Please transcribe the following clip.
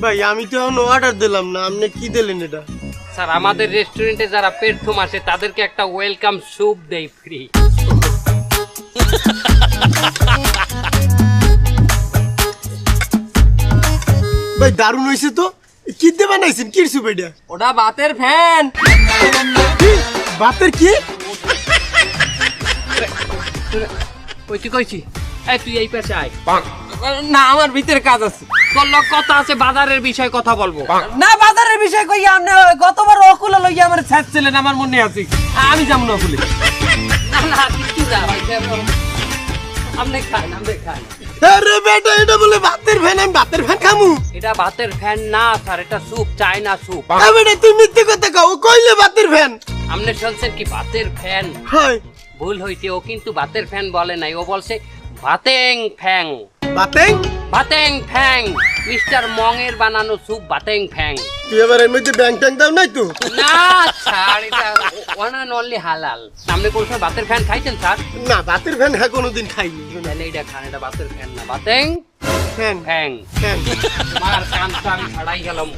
ভাই আমি তো এখন অর্ডার দিলাম না আপনি কি দিলেন এটা? স্যার আমাদের রেস্টুরেন্টে যারা প্রথম আসে তাদেরকে একটা ওয়েলকাম স্যুপ দেই ফ্রি ভাই দারুণ হয়েছে তো। কি দিয়ে বানাইছেন? কি সুপ এটা? ওটা বাতের ফ্যান কি? বাতের কি? ওই তুই কইছি এই তুই এই পাশে আয়। না আমার ভিতরে কাজ আছে। তোর লোক কথা আছে বাজারের বিষয়ে কথা বলব। না বাজারের বিষয় কই আপনি গতবার অকুলে লইয়া আমার ছাড়ছিলেন আমার মনে আছে। আমি যাব না অকুলে। না না কিছু না ভাই আপনি খান আপনি খান। আরে বেটা এটা বলে বাতের ফ্যান আমি বাতের ফ্যান খামু। এটা ভাতের ফ্যান না স্যার এটা স্যুপ চায়না স্যুপ। আরে বেটা তুই মিথ্যে কথা কাও কইলে বাতের ফ্যান। আপনি শুনছেন কি ভাতের ফ্যান? হয়। ভুল হইছে ও কিন্তু ভাতের ফ্যান বলে নাই ও বলছে ভাতেং ফ্যাং। বাতেং? বাতেং ফ্যাং। মিস্টার মং এর বানানো স্যুপ বাতেং ফ্যাং। তুই এবার এর মধ্যে ব্যাং ট্যাং দাও নাই তো? না স্যার এটা ওয়ান অ্যান্ড অনলি হালাল। আপনি কোন সময় বাতের ফ্যান খাইছেন স্যার? না বাতের ফ্যান হ্যাঁ কোনোদিন খাইনি। তাহলে এটা খান এটা বাতের ফ্যান না বাতেং ফ্যাং ফ্যাং। ফ্যাং মার কান তো আমি ছাড়াই গেলাম।